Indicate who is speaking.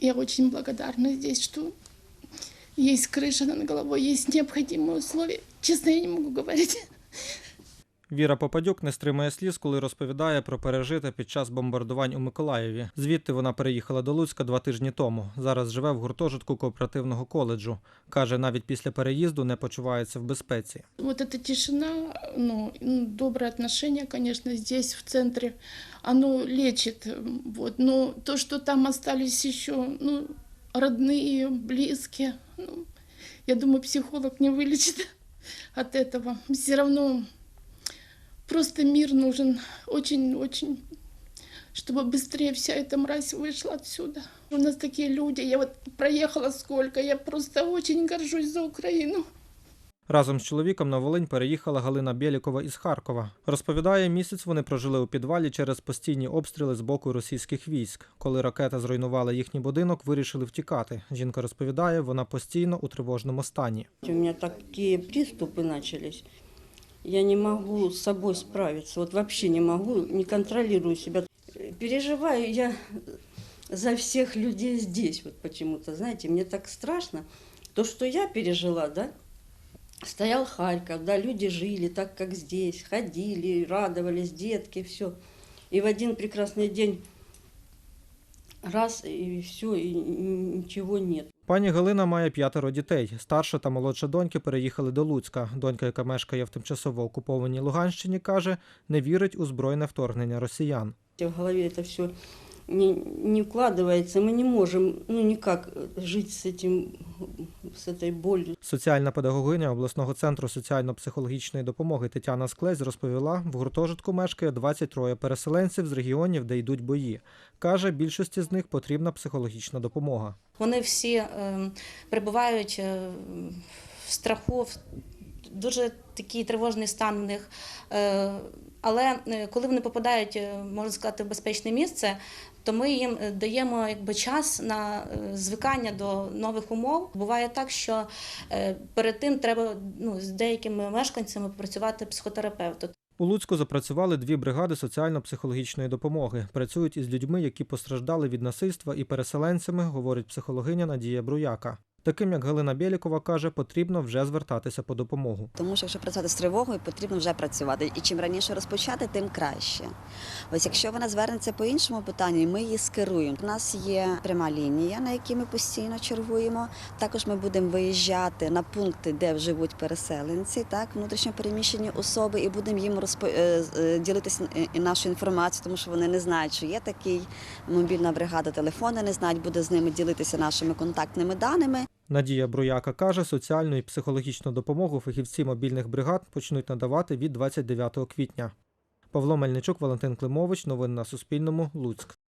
Speaker 1: Я очень благодарна здесь, что есть крыша над головой, есть необходимые условия. Честно, я не могу говорить.
Speaker 2: Віра Попадюк не стримує сліз, коли розповідає про пережите під час бомбардувань у Миколаєві. Звідти вона переїхала до Луцька два тижні тому. Зараз живе в гуртожитку кооперативного коледжу. Каже, навіть після переїзду не почувається в безпеці.
Speaker 1: Вот эта тишина, ну, ну, доброе отношение, конечно, здесь, в центре, оно лечит. м, Вот. Но то, что там остались еще ну, родные, близкие, ну, я думаю, психолог не вылечит от этого. Все равно просто мир нужен очень-очень, чтобы быстрее вся эта мразь вышла отсюда. У нас такие люди, я вот проехала сколько, я просто очень горжусь за Украину.
Speaker 2: Разом з чоловіком на Волинь переїхала Галина Бєлікова із Харкова. Розповідає, місяць вони прожили у підвалі через постійні обстріли з боку російських військ. Коли ракета зруйнувала їхній будинок, вирішили втікати. Жінка розповідає, вона постійно у тривожному стані.
Speaker 3: У меня такие приступы начались. Я не могу с собой справиться. Вот вообще не могу, не контролирую себя. Переживаю я за всех людей здесь. Вот почему-то, знаете, мне так страшно. То, что я пережила, да, стоял Харьков, да, люди жили так, как здесь, ходили, радовались, детки, все. И в один прекрасный день раз, і все, і нічого нет.
Speaker 2: Пані Галина має п'ятеро дітей. Старша та молодша доньки переїхали до Луцька. Донька, яка мешкає в тимчасово окупованій Луганщині, каже, не вірить у збройне вторгнення росіян.
Speaker 3: В голові це все не, не укладывается. Мы не можем, ну, никак жить с этим, с этой болью.
Speaker 2: Соціальна педагогиня обласного центру соціально-психологічної допомоги Тетяна Склезь розповіла, в гуртожитку мешкає 23 переселенців з регіонів, де йдуть бої. Каже, більшості з них потрібна психологічна допомога.
Speaker 4: Вони всі е, перебувають е, в страху, в дуже такий тривожний стан у них. Е, але е, коли вони попадають, е, можна сказати, в безпечне місце, то ми їм е, даємо якби час на е, звикання до нових умов. Буває так, що е, перед тим треба ну, з деякими мешканцями працювати психотерапевту.
Speaker 2: У Луцьку запрацювали дві бригади соціально-психологічної допомоги. Працюють із людьми, які постраждали від насильства і переселенцями, говорить психологиня Надія Бруяка. Таким як Галина Бєлікова каже, потрібно вже звертатися по допомогу.
Speaker 5: Тому що якщо працювати з тривогою, потрібно вже працювати. І чим раніше розпочати, тим краще. Ось якщо вона звернеться по іншому питанню, ми її скеруємо. У нас є пряма лінія, на якій ми постійно чергуємо. Також ми будемо виїжджати на пункти, де живуть переселенці, так внутрішньо переміщені особи, і будемо їм розпо... е, е, ділитися і нашою інформацією, тому що вони не знають, що є такий мобільна бригада, телефони не знають, буде з ними ділитися нашими контактними даними.
Speaker 2: Надія Бруяка каже, соціальну і психологічну допомогу фахівці мобільних бригад почнуть надавати від 29 квітня. Павло Мельничук, Валентин Климович. Новини на Суспільному. Луцьк.